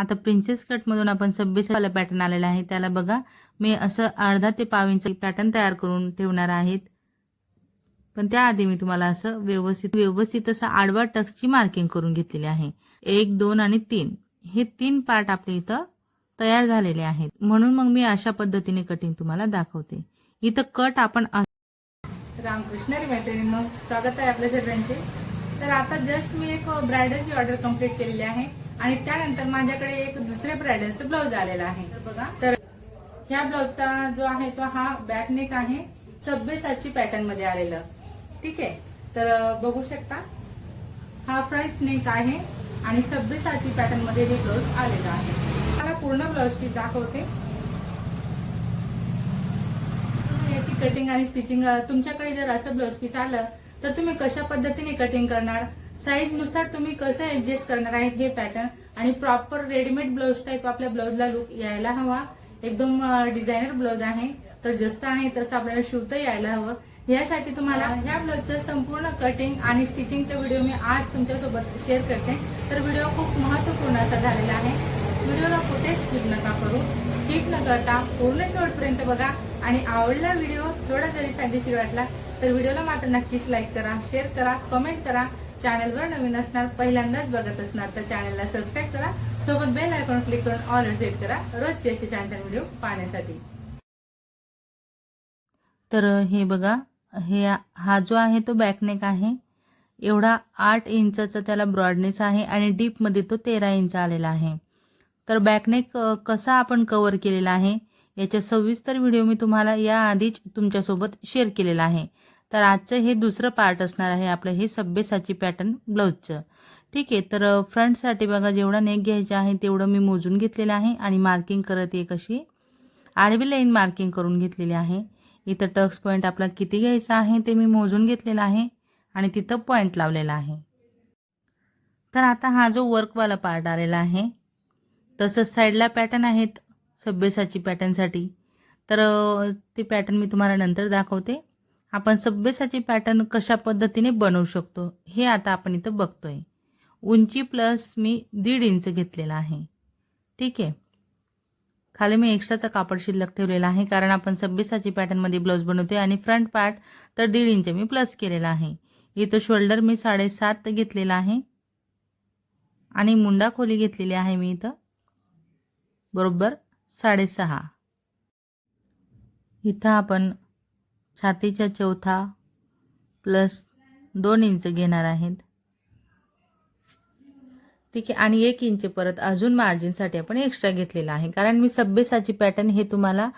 आता प्रिन्सेस कटमधून आपण सव्वीसवाला पॅटर्न आलेला आहे. त्याला बघा मी असं अर्धा ते पाव इंच पॅटर्न तयार करून ठेवणार आहेत. पण त्याआधी मी तुम्हाला असं व्यवस्थित व्यवस्थित असं आडवा टक्सची मार्किंग करून घेतलेली आहे. एक दोन आणि तीन. हे तीन पार्ट आपले इथं तयार झालेले आहेत. म्हणून मग मी अशा पद्धतीने कटिंग तुम्हाला दाखवते. इथं कट आपण रामकृष्ण मैत्रिणींनो स्वागत आहे आपल्या सर्वांचे तर आता जस्ट मी एक ब्रायडलची ऑर्डर कंप्लीट केलेली आहे. आणि त्यानंतर माझ्याकडे एक दुसरे ब्रायडलचं ब्लाऊज आलेला आहे. तर बघा. तर ह्या ब्लाऊजचा जो आहे तो हा बॅक नेक आहे. सब्बेसाची पॅटर्नमध्ये आलेलं. ठीक आहे? तर बघू शकता. हा फ्रंट नेक आहे आणि सब्बेसाची पॅटर्नमध्ये हे ब्लाऊज आलेलं आहे. मला पूर्ण ब्लाऊज पीस दाखवते. याची कटिंग आणि स्टिचिंग तुमच्याकडे जर असं ब्लाऊज पीस आलं तर तुम्ही कशा पद्धतीने कटिंग करणार? साईजनुसार तुम्ही कसं ऍडजस्ट करणार आहे हे पॅटर्न आणि प्रॉपर रेडीमेड ब्लाऊज टाईप आपल्या ब्लाऊजला लुक यायला हवा. एकदम डिझायनर ब्लाऊज आहे. तर जसं आहे तसं आपल्याला शिवता यायला हवं. यासाठी तुम्हाला ह्या ब्लाऊजचं संपूर्ण कटिंग आणि स्टिचिंगचा व्हिडिओ मी आज तुमच्यासोबत शेअर करते. तर व्हिडिओ खूप महत्त्वपूर्ण असा झालेला आहे. व्हिडिओला कुठे स्किप नका करू. स्किप न करता पूर्ण शेवटपर्यंत बघा. आणि आवडला व्हिडिओ थोडा जरी फायदेशीर वाटला तर व्हिडिओला मात्र नक्कीच लाईक करा शेअर करा कमेंट करा. चॅनलवर नवीन असणार पहिल्यांदाच बघत असणार तर चॅनलला सबस्क्राईब करा. सोबत बेल आयकॉन क्लिक करून ऑल सेट करा. रोजचे असे छान छान व्हिडिओ पाहण्यासाठी. तर हे बघा हे हा जो आहे तो बॅकनेक आहे. एवढा आठ इंचाचा त्याला ब्रॉडनेस आहे आणि डीपमध्ये तो तेरा इंच आलेला आहे. तर बॅकनेक कसा आपण कव्हर केलेला आहे याच्या सविस्तर व्हिडिओ मी तुम्हाला याआधीच तुमच्यासोबत शेअर केलेला आहे. तर आजचं हे दुसरं पार्ट असणार आहे आपलं हे सभ्यसाची पॅटर्न ब्लाऊजचं ठीक आहे तर फ्रंटसाठी बघा जेवढा नेक घ्यायचा आहे तेवढं मी मोजून घेतलेलं आहे आणि मार्किंग करत एक अशी आडवी लाईन मार्किंग करून घेतलेली आहे. इथं टक्स पॉईंट आपला किती घ्यायचा आहे ते मी मोजून घेतलेलं आहे आणि तिथं पॉईंट लावलेला आहे. तर आता हा जो वर्कवाला पार्ट आलेला आहे तसंच साईडला पॅटर्न आहेत सभ्यसाची पॅटर्नसाठी तर ते पॅटर्न मी तुम्हाला नंतर दाखवते. आपण सभ्यसाची पॅटर्न कशा पद्धतीने बनवू शकतो हे आता आपण इथं बघतोय. उंची प्लस मी दीड इंच घेतलेला आहे. ठीक आहे? खाली मी एक्स्ट्राचा कापड शिल्लक ठेवलेला आहे कारण आपण सभ्यसाची पॅटर्नमध्ये ब्लाऊज बनवतोय आणि फ्रंट पार्ट तर दीड इंच मी प्लस केलेला आहे. इथं शोल्डर मी साडेसात घेतलेला आहे. आणि मुंडा खोली घेतलेली आहे मी इथं. बरोबर साडेसहा. इथं आपण छातीच्या चौथा प्लस दोन इंच घेणार आहेत. ठीक आहे आणि एक इंच परत अजून मार्जिनसाठी आपण एक्स्ट्रा घेतलेला आहे. कारण मी सब्बेसाची पॅटर्न हे तुम्हाला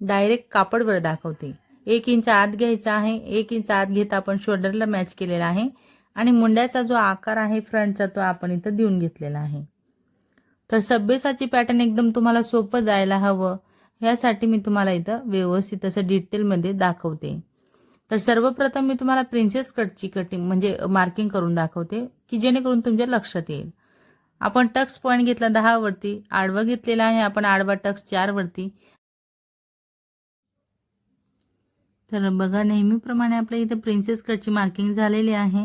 डायरेक्ट कापडवर दाखवते. एक इंच आत घ्यायचा आहे एक इंच आत घेता आपण शोल्डरला मॅच केलेला आहे. आणि मुंड्याचा जो आकार आहे फ्रंटचा तो आपण इथं देऊन घेतलेला आहे. तर सब्बेसाची पॅटर्न एकदम तुम्हाला सोपं जायला हवं. ह्यासाठी मी तुम्हाला इथं व्यवस्थित असं डिटेलमध्ये दाखवते. तर सर्वप्रथम मी तुम्हाला प्रिन्सेस कटची कटिंग म्हणजे मार्किंग करून दाखवते की जेणेकरून तुमच्या लक्षात येईल. आपण टक्स पॉईंट घेतला दहा वरती आडवा घेतलेला आहे आपण आडवा टक्स चारवरती तर बघा नेहमीप्रमाणे आपल्या इथं प्रिन्सेस कटची मार्किंग झालेली आहे.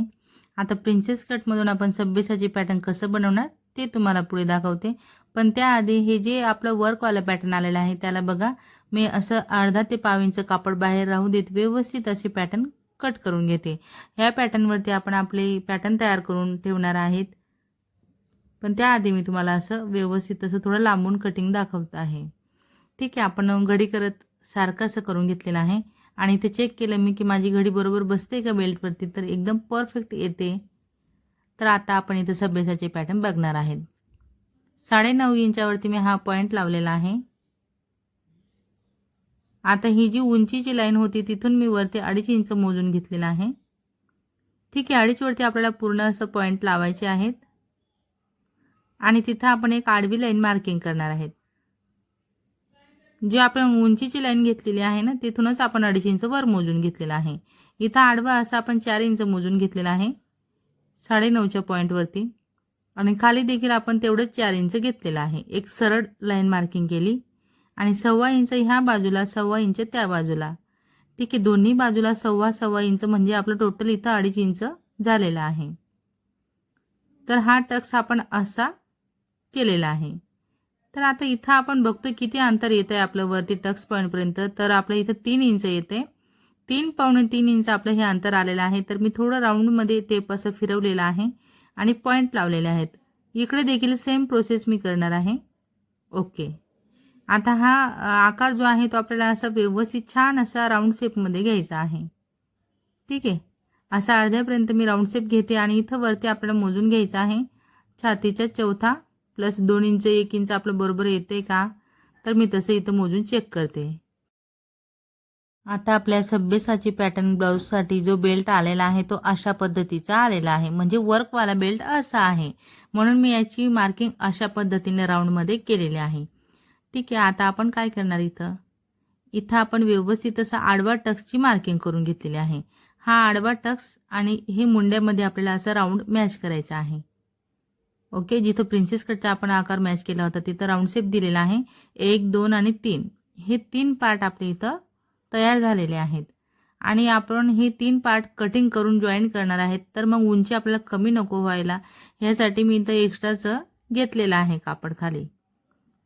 आता प्रिन्सेस कटमधून आपण सभ्यसाची पॅटर्न कसं बनवणार? ते तुम्हाला पुढे दाखवते. पण त्याआधी हे जे आपलं वर्कवालं पॅटर्न आलेलं आहे त्याला बघा. मी असं अर्धा ते पावींचं कापड बाहेर राहू देत व्यवस्थित असे पॅटर्न कट करून घेते. ह्या पॅटर्नवरती आपण आपले पॅटर्न तयार करून ठेवणार आहेत. पण त्याआधी मी तुम्हाला असं व्यवस्थित असं थोडं लांबून कटिंग दाखवत आहे. ठीक आहे आपण घडी करत सारखं असं करून घेतलेलं आहे. आणि ते चेक केलं मी की माझी घडी बरोबर बसते का बेल्टवरती तर एकदम परफेक्ट येते. तर आता आपण इथं सभ्यसाचे पॅटर्न बघणार आहेत. साडेनऊ इंचावरती मी हा पॉईंट लावलेला आहे. आता ही जी उंचीची लाईन होती तिथून मी वरती अडीच इंच मोजून घेतलेलं आहे. ठीक आहे अडीचवरती आपल्याला पूर्ण असं पॉईंट लावायचे आहेत. आणि तिथं आपण एक आडवी लाईन मार्किंग करणार आहेत. जी आपण उंचीची लाईन घेतलेली आहे ना तिथूनच आपण अडीच इंच वर मोजून घेतलेलं आहे. इथं आडवा असं आपण चार इंच मोजून घेतलेला आहे. साडेनऊच्या पॉईंटवरती आणि खाली देखील आपण तेवढंच चार इंच घेतलेलं आहे. एक सरळ लाईन मार्किंग केली. आणि सव्वा इंच ह्या बाजूला सव्वा इंच त्या बाजूला. ठीक आहे दोन्ही बाजूला सव्वा सव्वा इंच म्हणजे आपलं टोटल इथं अडीच इंच झालेलं आहे. तर हा टक्स आपण असा केलेला आहे. तर आता इथं आपण बघतो किती अंतर येतं आहे आपलं वरती टक्स पॉईंटपर्यंत तर आपलं इथं तीन इंच येते. तीन पावणे तीन इंच आपलं हे अंतर आलेलं आहे. तर मी थोडं राऊंडमध्ये टेप असं फिरवलेलं आहे आणि पॉईंट लावलेले आहेत. इकडे देखील सेम प्रोसेस मी करणार आहे. ओके आता हा आकार जो आहे तो आपल्याला असा व्यवस्थित छान असा राऊंड शेपमध्ये घ्यायचा आहे. ठीक आहे? असा अर्ध्यापर्यंत मी राऊंड शेप घेते आणि इथं वरती आपल्याला मोजून घ्यायचं आहे. छातीच्या चौथा प्लस दोन इंच एक इंच आपलं बरोबर येते का? तर मी तसं इथं मोजून चेक करते. आता आपल्या सभ्यसाची पॅटर्न ब्लाऊजसाठी जो बेल्ट आलेला आहे तो अशा पद्धतीचा आलेला आहे. म्हणजे वर्कवाला बेल्ट असा आहे. म्हणून मी याची मार्किंग अशा पद्धतीने राऊंडमध्ये केलेली आहे. ठीक आहे आता आपण काय करणार इथं? इथं आपण व्यवस्थित असं आडवा टक्सची मार्किंग करून घेतलेली आहे. हा आडवा टक्स आणि हे मुंड्यामध्ये आपल्याला असं राऊंड मॅच करायचं आहे. ओके जिथं प्रिन्सेस कटचा आपण आकार मॅच केला होता तिथं राऊंड शेप दिलेला आहे. एक दोन आणि तीन. हे तीन पार्ट आपले इथं तयार झालेले आहेत. आणि आपण हे तीन पार्ट कटिंग करून जॉईन करणार आहेत. तर मग उंची आपल्याला कमी नको व्हायला ह्यासाठी मी इथं एक्स्ट्राचं घेतलेलं आहे कापड खाली.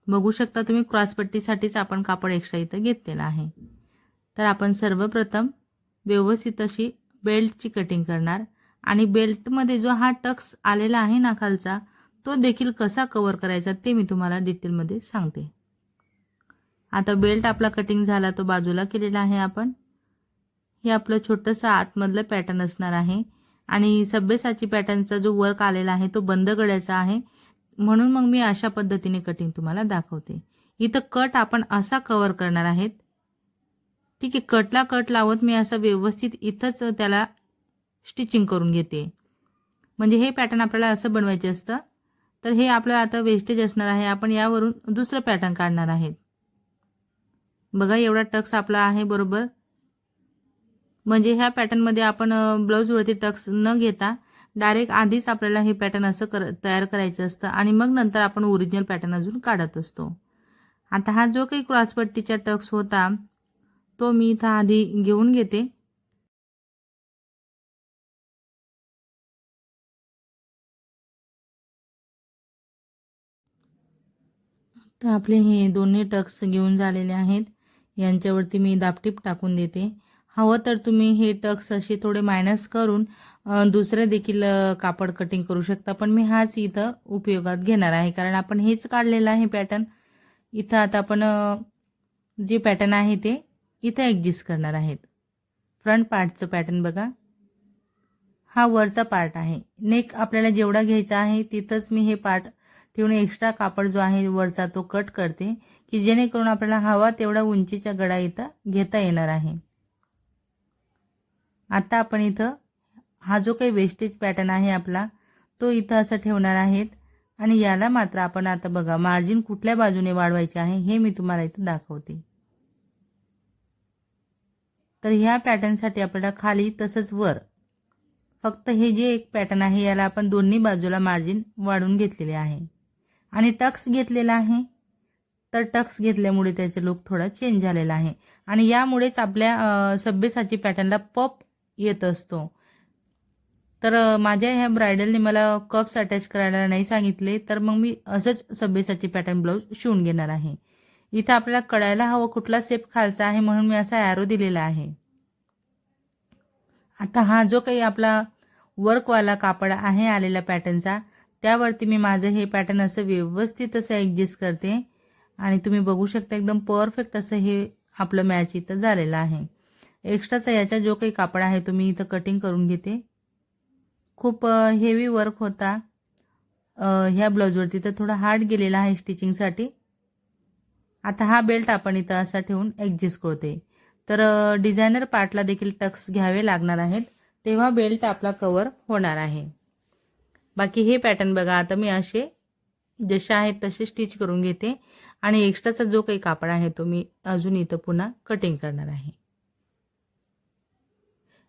बघू शकता तुम्ही क्रॉसपट्टीसाठीच आपण कापड एक्स्ट्रा इथं घेतलेलं आहे. तर आपण सर्वप्रथम व्यवस्थित अशी बेल्टची कटिंग करणार. आणि बेल्टमध्ये जो हा टक्स आलेला आहे ना खालचा तो देखील कसा कवर करायचा ते मी तुम्हाला डिटेलमध्ये सांगते. आता बेल्ट आपला कटिंग झाला तो बाजूला केलेला आहे आपण. हे आपलं छोटंसं आतमधलं पॅटर्न असणार आहे. आणि सभ्यसाची पॅटर्नचा जो वर्क आलेला आहे तो बंद गड्याचा आहे. म्हणून मग मी अशा पद्धतीने कटिंग तुम्हाला दाखवते. इथं कट आपण असा कवर करणार आहेत. ठीक आहे कटला कट लावत मी असं व्यवस्थित इथंच त्याला स्टिचिंग करून घेते. म्हणजे हे पॅटर्न आपल्याला असं बनवायचे असतं. तर हे आपलं आता वेस्टेज असणार आहे. आपण यावरून दुसरं पॅटर्न काढणार आहेत. बघा एवढा टक्स आपला आहे बरोबर? म्हणजे ह्या पॅटर्नमध्ये आपण ब्लाऊजवरती टक्स न घेता डायरेक्ट आधीच आपल्याला हे पॅटर्न असं कर तयार करायचं असतं आणि मग नंतर आपण ओरिजिनल पॅटर्न अजून काढत असतो. आता हा जो काही क्रॉसपट्टीचा टक्स होता तो मी इथं आधी घेऊन घेते. तर आपले हे दोन्ही टक्स घेऊन झालेले आहेत. यांच्यावरती मी दापटीप टाकून देते. हवं तर तुम्ही हे टक्स असे थोडे मायनस करून दुसरे देखील कापड कटिंग करू शकता. पण मी हाच इथं उपयोगात घेणार आहे. कारण आपण हेच काढलेलं आहे पॅटर्न इथं आता आपण जे पॅटर्न आहे ते इथं ॲडजस्ट करणार आहेत. फ्रंट पार्टचं पॅटर्न बघा. हा वरचा पार्ट आहे. नेक आपल्याला जेवढा घ्यायचा आहे तिथंच मी हे पार्ट ठेवून एक्स्ट्रा कापड जो आहे वरचा तो कट करते की जेणेकरून आपल्याला हवा तेवढा उंचीच्या गडा इथं घेता येणार आहे. आता आपण इथं हा जो काही वेस्टेज पॅटर्न आहे आपला तो इथं असं ठेवणार आहेत. आणि याला मात्र आपण आता बघा मार्जिन कुठल्या बाजूने वाढवायचे आहे हे मी तुम्हाला इथं दाखवते. तर ह्या पॅटर्नसाठी आपल्याला खाली तसंच वर फक्त हे जे एक पॅटर्न आहे याला आपण दोन्ही बाजूला मार्जिन वाढवून घेतलेले आहे. आणि टक्स घेतलेला आहे. तर टक्स घेतल्यामुळे त्याचे लुक थोडा चेंज झालेला आहे. आणि यामुळेच आपल्या सभ्यसाची पॅटर्नला पप येत असतो. तर माझ्या ह्या ब्रायडलने मला कप्स अटॅच करायला नाही सांगितले तर मग मी असंच सभ्यसाची पॅटर्न ब्लाऊज शिवून घेणार आहे. इथं आपल्याला कळायला हवं कुठला सेप खालचा आहे म्हणून मी असा ॲरो दिलेला आहे. आता हा जो काही आपला वर्कवाला कापड आहे आलेला पॅटर्नचा त्यावरती मी माझं हे पॅटर्न असं व्यवस्थित असं ॲडजस्ट करते. आणि तुम्ही बघू शकता एकदम परफेक्ट असं हे आपलं मॅच इथं झालेलं आहे. एक्स्ट्राचा याचा जो काही कापड आहे तो मी इथं कटिंग करून घेते. खूप हेवी वर्क होता. ह्या ब्लाऊजवरती तर थोडा हार्ड गेलेला आहे स्टिचिंगसाठी आता हा बेल्ट आपण इथं असा ठेवून ॲडजस्ट करते. तर डिझायनर पार्टला देखील टक्स घ्यावे लागणार आहेत. तेव्हा बेल्ट आपला कवर होणार आहे. बाकी हे पॅटर्न बघा आता मी असे जसे आहेत तसे स्टिच करून घेते. आणि एक्स्ट्राचा जो काही कापड आहे तो मी अजून इथं पुन्हा कटिंग करणार आहे.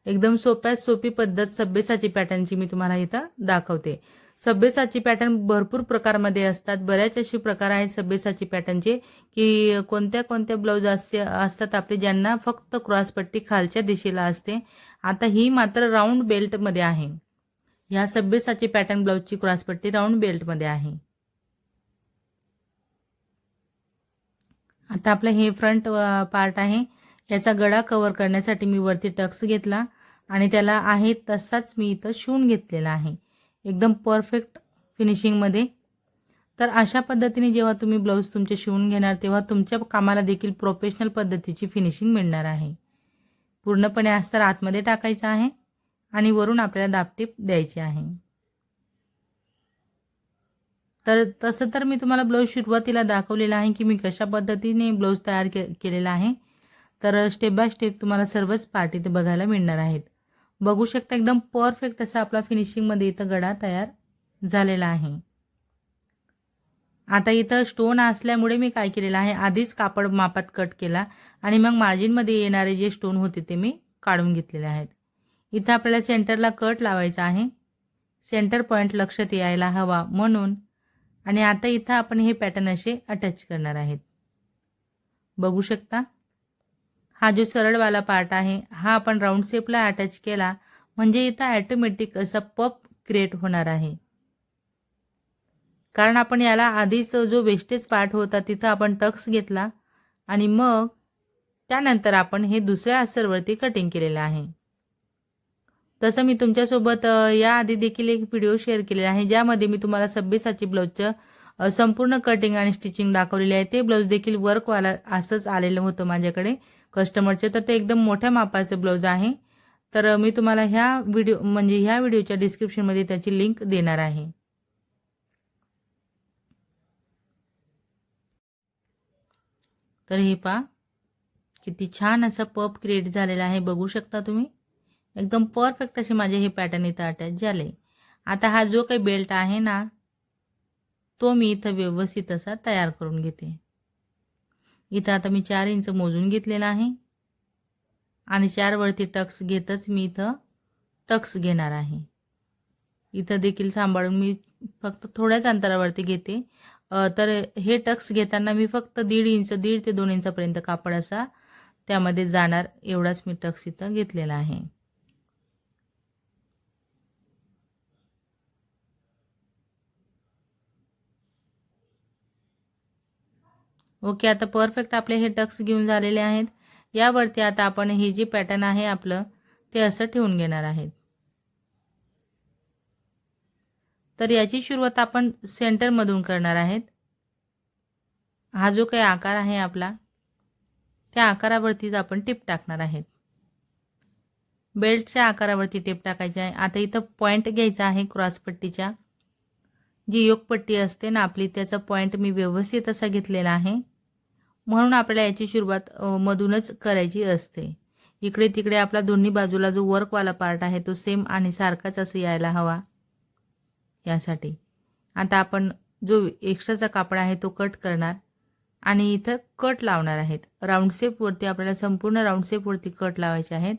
एकदम सोप्यात सोपी पद्धत सभ्यसाची पॅटर्नची मी तुम्हाला इथं दाखवते. सभ्यसाची पॅटर्न भरपूर प्रकारमध्ये असतात. बऱ्याच असे प्रकार आहेत सभ्यसाची पॅटर्नचे की कोणत्या कोणत्या ब्लाऊज असते असतात आपले ज्यांना फक्त क्रॉसपट्टी खालच्या दिशेला असते. आता ही मात्र राऊंड बेल्टमध्ये आहे. ह्या सभ्यसाची पॅटर्न ब्लाऊजची क्रॉसपट्टी राऊंड बेल्टमध्ये आहे. आता आपलं हे फ्रंट पार्ट आहे. याचा गळा कवर करण्यासाठी मी वरती टक्स घेतला आणि त्याला आहे तसाच मी इथं शिवून घेतलेला आहे. एकदम परफेक्ट फिनिशिंगमध्ये तर अशा पद्धतीने जेव्हा तुम्ही ब्लाऊज तुमचे शिवून घेणार तेव्हा तुमच्या कामाला देखील प्रोफेशनल पद्धतीची फिनिशिंग मिळणार आहे. पूर्णपणे अस्तर आतमध्ये टाकायचं आहे. आणि वरून आपल्याला दापटीप द्यायची आहे. तर तसं तर मी तुम्हाला ब्लाऊज सुरुवातीला दाखवलेला आहे की मी कशा पद्धतीने ब्लाऊज तयार के केलेला आहे. तर स्टेप बाय स्टेप तुम्हाला सर्वच पार्ट इथे बघायला मिळणार आहेत. बघू शकता एकदम परफेक्ट असा आपला फिनिशिंगमध्ये इथं गडा तयार झालेला आहे. आता इथं स्टोन असल्यामुळे मी काय केलेलं आहे आधीच कापड मापात कट केला आणि मग मार्जिनमध्ये येणारे जे स्टोन होते ते मी काढून घेतलेले आहेत. इथं आपल्याला सेंटरला कट लावायचा आहे. सेंटर पॉईंट लक्षात यायला हवा म्हणून आणि आता इथं आपण हे पॅटर्न असे अटॅच करणार आहेत. बघू शकता? हा जो सरळवाला पार्ट आहे हा आपण राऊंड शेपला अटॅच केला म्हणजे इथं ॲटोमॅटिक असा पप क्रिएट होणार आहे. कारण आपण याला आधीच जो वेस्टेज पार्ट होता तिथं आपण टक्स घेतला आणि मग त्यानंतर आपण हे दुसऱ्या असरवरती कटिंग केलेलं आहे. तसं मी तुमच्यासोबत याआधी देखील एक व्हिडिओ शेअर केलेला आहे ज्यामध्ये मी तुम्हाला सब्बेसाची ब्लाऊजचं संपूर्ण कटिंग आणि स्टिचिंग दाखवलेली आहे. ते ब्लाऊज देखील वर्कवाला असंच आलेलं होतं माझ्याकडे कस्टमरचे. तर ते एकदम मोठ्या मापाचं ब्लाऊज आहे. तर मी तुम्हाला ह्या व्हिडिओ म्हणजे ह्या व्हिडिओच्या डिस्क्रिप्शनमध्ये त्याची लिंक देणार आहे. तर हे पा किती छान असा पप क्रिएट झालेला आहे. बघू शकता तुम्ही. एकदम परफेक्ट असे माझे हे पॅटर्न इथं अटॅच झाले. आता हा जो काही बेल्ट आहे ना तो मी इथं व्यवस्थित असा तयार करून घेते. इथं आता मी चार इंच मोजून घेतलेला आहे. आणि चारवरती टक्स घेतच मी इथं टक्स घेणार आहे. इथं देखील सांभाळून मी फक्त थोड्याच अंतरावरती घेते. तर हे टक्स घेताना मी फक्त दीड इंच दीड ते दोन इंचापर्यंत कापड असा त्यामध्ये जाणार एवढाच मी टक्स इथं घेतलेला आहे. ओके आता परफेक्ट आपले हे टक्स घेऊन झालेले आहेत. यावरती आता आपण हे जे पॅटर्न आहे आपलं ते असं ठेवून घेणार आहेत. तर याची सुरुवात आपण सेंटरमधून करणार आहेत. हा जो काही आकार आहे आपला त्या आकारावरतीच आपण टिप टाकणार आहेत. बेल्टच्या आकारावरती टिप टाकायची आहे. आता इथं पॉईंट घ्यायचा आहे क्रॉसपट्टीच्या जी योगपट्टी असते ना आपली त्याचा पॉईंट मी व्यवस्थित असा घेतलेला आहे. म्हणून आपल्याला याची सुरुवात मधूनच करायची असते. इकडे तिकडे आपला दोन्ही बाजूला जो वर्कवाला पार्ट आहे तो सेम आणि सारखाच असं यायला हवा. यासाठी. आता आपण जो एक्स्ट्राचा कापड आहे तो कट करणार आणि इथं कट लावणार आहेत. राऊंड शेपवरती आपल्याला संपूर्ण राऊंड शेपवरती कट लावायचे आहेत.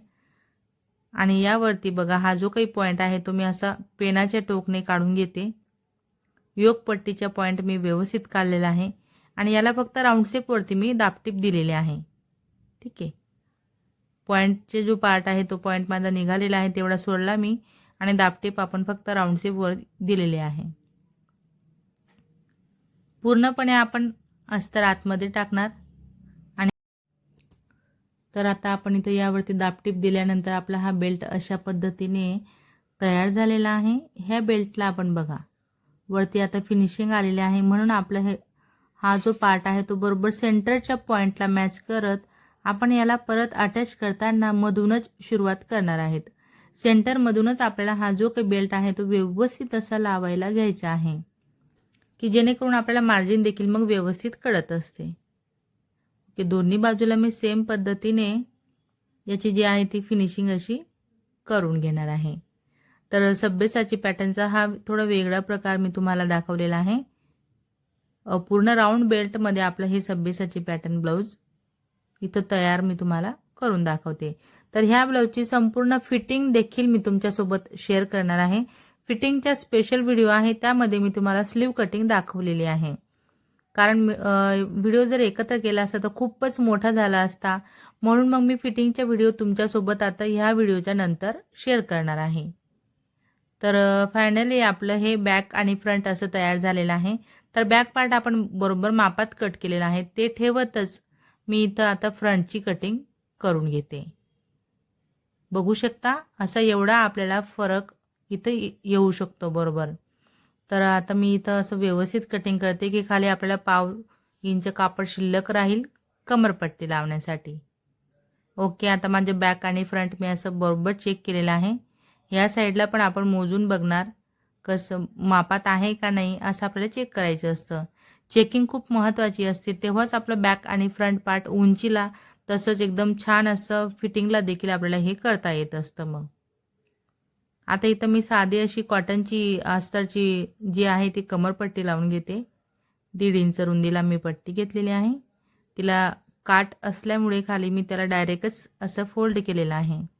आणि यावरती बघा हा जो काही पॉईंट आहे तो मी असा पेनाच्या टोकने काढून घेते. योगपट्टीच्या पॉईंट मी व्यवस्थित काढलेला आहे. आणि याला फक्त राऊंड शेपवरती मी दापटीप दिलेले आहे. ठीक आहे? पॉईंटचे जो पार्ट आहे तो पॉईंट माझा निघालेला आहे तेवढा सोडला मी आणि दापटीप आपण फक्त राऊंड शेपवर दिलेले आहे. पूर्णपणे आपण अस्तर आतमध्ये टाकणार. आणि तर आता आपण इथं यावरती दापटीप दिल्यानंतर आपला हा बेल्ट अशा पद्धतीने तयार झालेला आहे. ह्या बेल्टला आपण बघा. वरती आता फिनिशिंग आलेले आहे. म्हणून आपलं हे हा जो पार्ट आहे तो बरोबर सेंटरच्या पॉईंटला मॅच करत आपण याला परत अटॅच करताना मधूनच सुरुवात करणार आहेत. सेंटरमधूनच आपल्याला हा जो काही बेल्ट आहे तो व्यवस्थित असा लावायला घ्यायचा आहे. की जेणेकरून आपल्याला मार्जिन देखील मग व्यवस्थित कळत असते. की दोन्ही बाजूला मी सेम पद्धतीने याची जी आहे ती फिनिशिंग अशी करून घेणार आहे. तर सभ्यसाची पॅटर्नचा हा थोडा वेगळा प्रकार मी तुम्हाला दाखवलेला आहे. पूर्ण राऊंड बेल्टमध्ये आपलं हे सभ्यसाची पॅटर्न ब्लाऊज इथं तयार मी तुम्हाला करून दाखवते. तर ह्या ब्लाऊजची संपूर्ण फिटिंग देखील मी तुमच्यासोबत शेअर करणार आहे. फिटिंगच्या स्पेशल व्हिडिओ आहे त्यामध्ये मी तुम्हाला स्लीव कटिंग दाखवलेली आहे. कारण व्हिडिओ जर एकत्र केला असता तर खूपच मोठा झाला असता. म्हणून मग मी फिटिंगच्या व्हिडिओ तुमच्यासोबत आता ह्या व्हिडिओच्या नंतर शेअर करणार आहे. तर फायनली आपलं हे बॅक आणि फ्रंट असं तयार झालेलं आहे. तर बॅक पार्ट आपण बरोबर मापात कट केलेला आहे. ते ठेवतच मी इथं आता फ्रंटची कटिंग करून घेते. बघू शकता असा एवढा आपल्याला फरक इथं ये- येऊ शकतो बरोबर. तर आता मी इथं असं व्यवस्थित कटिंग करते की खाली आपल्याला पाव इंच कापड शिल्लक राहील कमरपट्टी लावण्यासाठी. ओके आता माझे बॅक आणि फ्रंट मी असं बरोबर चेक केलेलं आहे. या साईडला पण आपण मोजून बघणार. कसं मापात आहे का नाही असं आपल्याला चेक करायचं असतं. चेकिंग खूप महत्त्वाची असते. तेव्हाच आपलं बॅक आणि फ्रंट पार्ट उंचीला तसंच एकदम छान असं फिटिंगला देखील आपल्याला हे करता येत असतं मग. आता इथं मी साधी अशी कॉटनची अस्तरची जी आहे ती कमरपट्टी लावून घेते. दीड इंच रुंदीला मी पट्टी घेतलेली आहे. तिला काट असल्यामुळे खाली मी त्याला डायरेक्टच असं फोल्ड केलेलं आहे.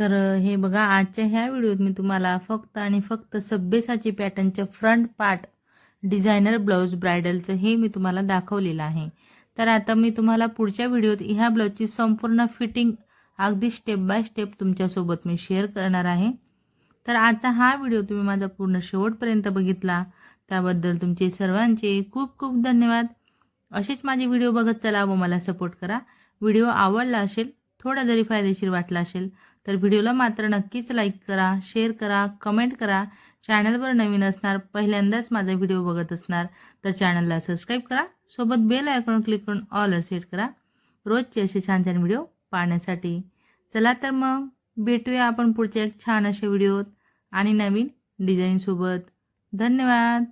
तर हे बघा आजच्या ह्या व्हिडिओत मी तुम्हाला फक्त आणि फक्त सभ्यसाची पॅटर्नच्या फ्रंट पार्ट डिझायनर ब्लाऊज ब्रायडलचं हे मी तुम्हाला दाखवलेलं आहे. तर आता मी तुम्हाला पुढच्या व्हिडिओत ह्या ब्लाऊजची संपूर्ण फिटिंग अगदी स्टेप बाय स्टेप तुमच्यासोबत मी शेअर करणार आहे. तर आजचा हा व्हिडिओ तुम्ही माझा पूर्ण शेवटपर्यंत बघितला. त्याबद्दल तुमचे सर्वांचे खूप खूप धन्यवाद. असेच माझे व्हिडिओ बघत चला व मला सपोर्ट करा. व्हिडिओ आवडला असेल थोडा जरी फायदेशीर वाटला असेल तर व्हिडिओला मात्र नक्कीच लाईक करा शेअर करा कमेंट करा. चॅनलवर नवीन असणार पहिल्यांदाच माझा व्हिडिओ बघत असणार तर चॅनलला सबस्क्राईब करा. सोबत बेल आयकॉन क्लिक करून ऑलर सेट करा. रोजचे असे छान छान व्हिडिओ पाहण्यासाठी. चला तर मग भेटूया आपण पुढच्या एक छान अशा व्हिडिओत. आणि नवीन डिझाईनसोबत धन्यवाद.